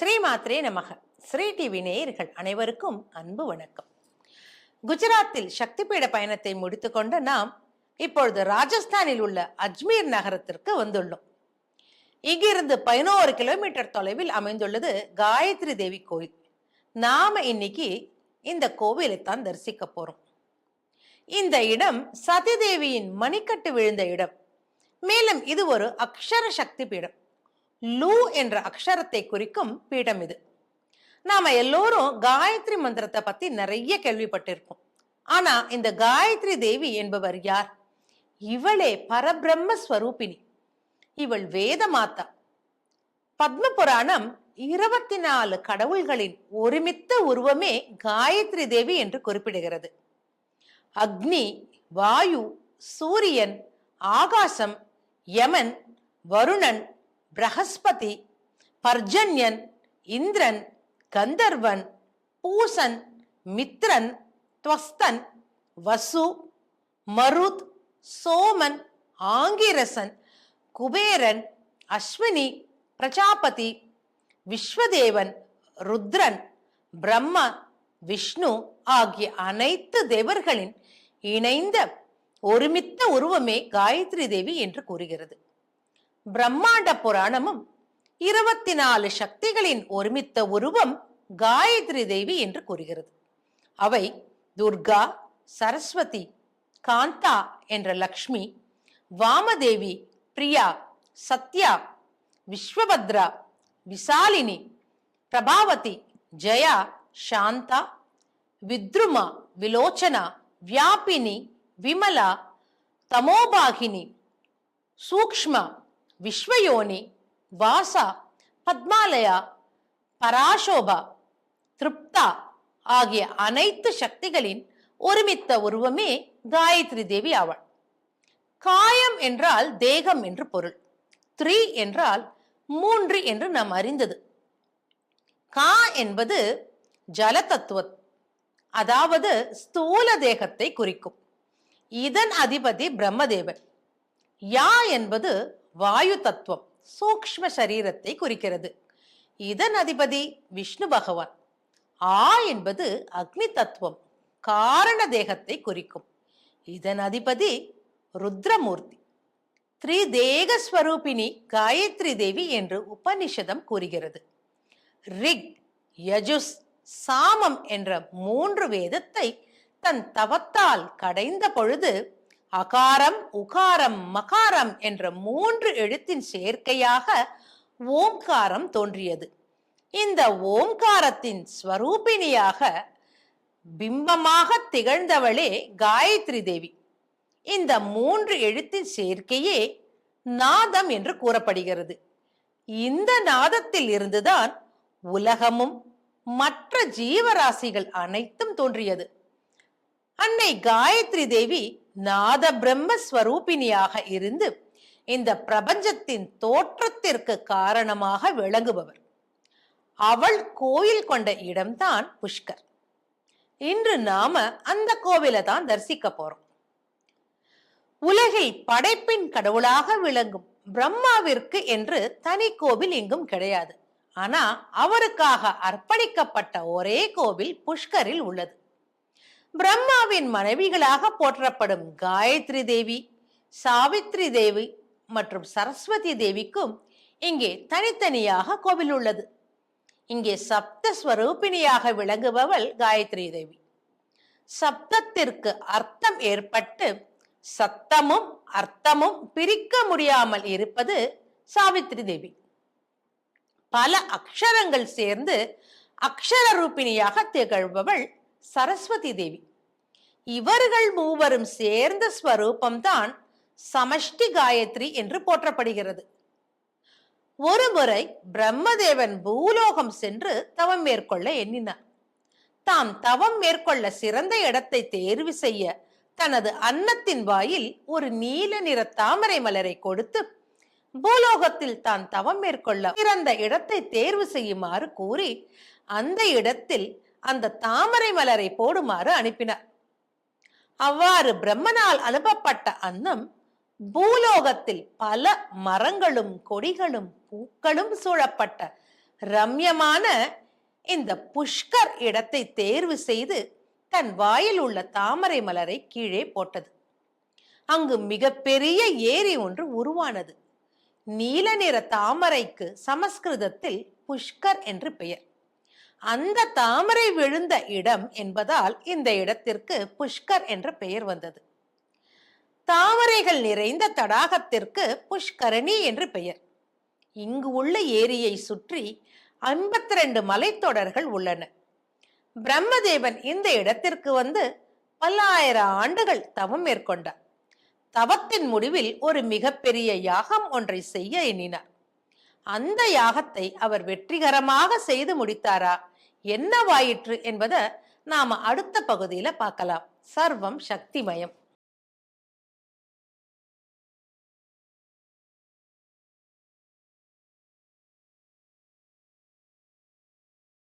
ஸ்ரீமாத்ரே நமக. ஸ்ரீ டிவி நேயர்கள் அனைவருக்கும் அன்பு வணக்கம். குஜராத்தில் சக்திபீட பயணத்தை முடித்துக்கொண்ட நாம் இப்பொழுது ராஜஸ்தானில் உள்ள அஜ்மீர் நகரத்திற்கு வந்துள்ளோம். இங்கிருந்து பதினோரு கிலோமீட்டர் தொலைவில் அமைந்துள்ளது காயத்ரி தேவி கோயில். நாம இன்னைக்கு இந்த கோவிலை தான் தரிசிக்க போறோம். இந்த இடம் சதிதேவியின் மணிக்கட்டு விழுந்த இடம். மேலும் இது ஒரு அக்ஷர சக்தி பீடம். லூ என்ற அக்ஷரத்தை குறிக்கும் பீடம் இது. நாம எல்லோரும் காயத்ரி மந்திரத்தை பத்தி நிறைய கேள்விப்பட்டிருக்கோம் ஆனா இந்த காயத்ரி தேவி என்பவர் யார்? இவளே பரபிரம்ம ஸ்வரூபிணி. இவள் வேத மாதா. பத்ம புராணம் இருபத்தி நாலு கடவுள்களின் ஒருமித்த உருவமே காயத்ரி தேவி என்று குறிப்பிடுகிறது. அக்னி வாயு சூரியன் ஆகாசம் யமன் வருணன் பிரகஸ்பதி பர்ஜன்யன் இந்திரன் கந்தர்வன் பூசன் மித்ரன் துவஸ்தன் வசு மருத் சோமன் ஆங்கிரசன் குபேரன் அஸ்வினி பிரஜாபதி விஸ்வதேவன் ருத்ரன் பிரம்மா விஷ்ணு ஆகிய அனைத்து தேவர்களின் இணைந்த ஒருமித்த உருவமே காயத்ரி தேவி என்று கூறுகிறது. பிரம்மாண்ட புராணமும் இருபத்தி நாலு சக்திகளின் ஒருமித்த உருவம் காயத்ரி தேவி என்று கூறுகிறது. அவை துர்கா சரஸ்வதி காந்தா என்ற லக்ஷ்மி வாமதேவி பிரியா சத்யா விஸ்வபத்ரா விசாலினி பிரபாவதி ஜெயா శాంత வித்ருமா விலோச்சனா வியாபினி விமலா தமோபாகினி சூக்ஷ்மா விஸ்வயோனி வாசா பத்மாலயா பராசோபா திருப்தா ஆகிய அனைத்து சக்திகளின் ஒருமித்த உருவமே காயத்ரி தேவி ஆவாள் காயம் என்றால் தேகம் என்று பொருள். த்ரீ என்றால் மூன்று என்று நாம் அறிந்தது. கா என்பது ஜல தத்துவம் அதாவது ஸ்தூல தேகத்தை குறிக்கும். இதன் அதிபதி பிரம்மதேவன். யா என்பது வாயு தத்துவம் சூக்ஷ்ம சரீரத்தை குறிக்கிறது. இதன் அதிபதி விஷ்ணு பகவான். ஆ என்பது அக்னி தத்துவம் காரண தேகத்தை குறிக்கும். இதன் அதிபதி ருத்ரமூர்த்தி. த்ரிதேக ஸ்வரூபிணி காயத்ரி தேவி என்று உபனிஷதம் கூறுகிறது. ரிக் யஜுஸ் சாமம் என்ற மூன்று வேதத்தை தன் தவத்தால் கடைந்த பொழுது அகாரம் உகாரம் மகாரம் என்ற மூன்று எழுத்தின் சேர்க்கையாக ஓம்காரம் தோன்றியது. இந்த ஓம்காரத்தின் ஸ்வரூபிணியாக பிம்பமாக திகழ்ந்தவளே காயத்ரி தேவி. இந்த மூன்று எழுத்தின் சேர்க்கையே நாதம் என்று கூறப்படுகிறது. இந்த நாதத்தில் இருந்துதான் உலகமும் மற்ற ஜீவராசிகள் அனைத்தும் தோன்றியது. அன்னை காயத்ரி தேவி நாத பிரம்மஸ்வரூபிணியாக இருந்து இந்த பிரபஞ்சத்தின் தோற்றத்திற்கு காரணமாக விளங்குபவர். அவள் கோயில் கொண்ட இடம்தான் புஷ்கர். இன்று நாம அந்த கோவிலை தான் தரிசிக்க போறோம். உலகில் படைப்பின் கடவுளாக விளங்கும் பிரம்மாவிற்கு என்று தனி கோவில் எங்கும் கிடையாது. ஆனா அவருக்காக அர்ப்பணிக்கப்பட்ட ஒரே கோவில் புஷ்கரில் உள்ளது. பிரம்மாவின் மனைவிகளாக போற்றப்படும் காயத்ரி தேவி சாவித்ரி தேவி மற்றும் சரஸ்வதி தேவிக்கும் இங்கே தனித்தனியாக கோவில் உள்ளது. இங்கே சப்த ஸ்வரூபிணியாக விளங்குபவள் காயத்ரி தேவி. சப்தத்திற்கு அர்த்தம் ஏற்பட்டு சத்தமும் அர்த்தமும் பிரிக்க முடியாமல் இருப்பது சாவித்ரி தேவி. பல அக்ஷரங்கள் சேர்ந்து அக்ஷர ரூபிணியாக திகழ்பவள் சரஸ்வதி தேவி. இவர்கள் மூவரும் சேர்ந்த ஸ்வரூபம்தான் சமஷ்டி காயத்ரி என்று போற்றப்படுகிறது. ஒருமுறை பிரம்மதேவன் பூலோகம் சென்று தவம் மேற்கொள்ள எண்ணினார். தாம் தவம் மேற்கொள்ள சிறந்த இடத்தை தேர்வு செய்ய தனது அன்னத்தின் வாயில் ஒரு நீல நிற தாமரை மலரை கொடுத்து பூலோகத்தில் தான் தவம் மேற்கொள்ள சிறந்த இடத்தை தேர்வு செய்யுமாறு கூறி அந்த இடத்தில் அந்த தாமரை மலரை போடுமாறு அனுப்பினார். அவ்வாறு பிரம்மனால் அனுப்பப்பட்ட அன்னம் பூலோகத்தில் பல மரங்களும் கொடிகளும் பூக்களும் சூழப்பட்ட ரம்யமான இந்த புஷ்கர் இடத்தை தேர்வு செய்து தன் வாயில் உள்ள தாமரை மலரை கீழே போட்டது. அங்கு மிகப்பெரிய ஏரி ஒன்று உருவானது. நீல நிற தாமரைக்கு சமஸ்கிருதத்தில் புஷ்கர் என்று பெயர். அந்த தாமரை விழுந்த இடம் என்பதால் இந்த இடத்திற்கு புஷ்கர் என்ற பெயர் வந்தது. தாமரைகள் நிறைந்த தடாகத்திற்கு புஷ்கரணி என்று பெயர். இங்கு உள்ள ஏரியை சுற்றி ஐம்பத்தி ரெண்டு மலைத்தொடர்கள் உள்ளன. பிரம்மதேவன் இந்த இடத்திற்கு வந்து பல்லாயிரம் ஆண்டுகள் தவம் மேற்கொண்டார். தவத்தின் முடிவில் ஒரு மிகப்பெரிய யாகம் ஒன்றை செய்ய எண்ணினார். அந்த யாகத்தை அவர் வெற்றிகரமாக செய்து முடித்தாரா? என்னவாயிற்று என்பதை நாம அடுத்த பகுதியில பார்க்கலாம். சர்வம் சக்திமயம்.